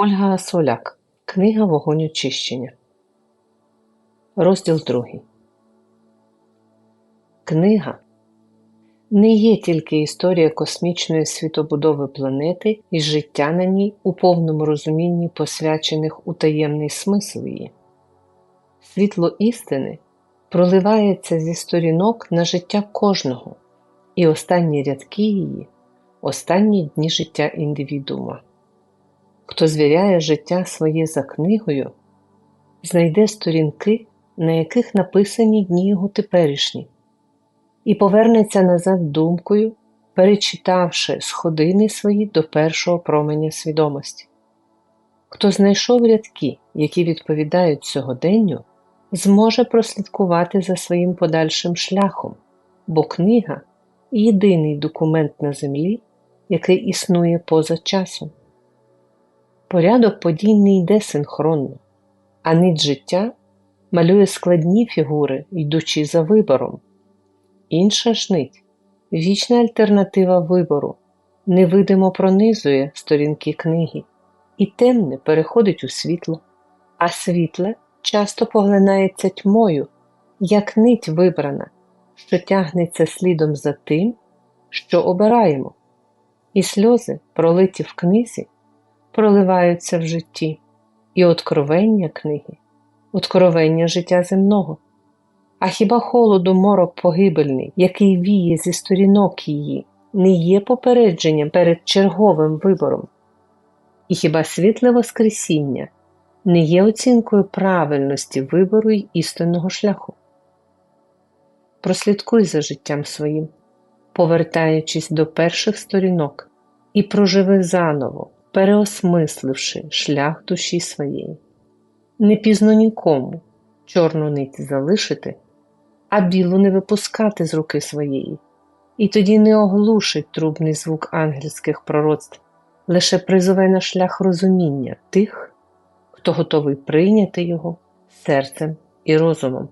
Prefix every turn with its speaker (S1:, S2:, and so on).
S1: Ольга Асоляк. Книга Вогонь очищення. Розділ другий. Книга не є тільки історія космічної світобудови планети і життя на ній у повному розумінні посвячених у таємний смисл її. Світло істини проливається зі сторінок на життя кожного, і останні рядки її останні дні життя індивідуума. Хто звіряє життя своє за книгою, знайде сторінки, на яких написані дні його теперішні, і повернеться назад думкою, перечитавши сходини свої до першого променя свідомості. Хто знайшов рядки, які відповідають сьогоденню, зможе прослідкувати за своїм подальшим шляхом, бо книга єдиний документ на землі, який існує поза часом. Порядок подій не йде синхронно, а нить життя малює складні фігури, йдучи за вибором. Інша ж нить вічна альтернатива вибору, невидимо пронизує сторінки книги, і темне переходить у світло, а світле часто поглинається тьмою, як нить вибрана, що тягнеться слідом за тим, що обираємо, і сльози, пролиті в книзі, проливаються в житті, і откровення книги, откровення життя земного. А хіба холоду морок погибельний, який віє зі сторінок її, не є попередженням перед черговим вибором? І хіба світле Воскресіння не є оцінкою правильності вибору й істинного шляху? Прослідкуй за життям своїм, повертаючись до перших сторінок, і проживи заново, переосмисливши шлях душі своєї. Не пізно нікому чорну нить залишити, а білу не випускати з руки своєї, і тоді не оглушить трубний звук ангельських пророцтв, лише призове на шлях розуміння тих, хто готовий прийняти його серцем і розумом.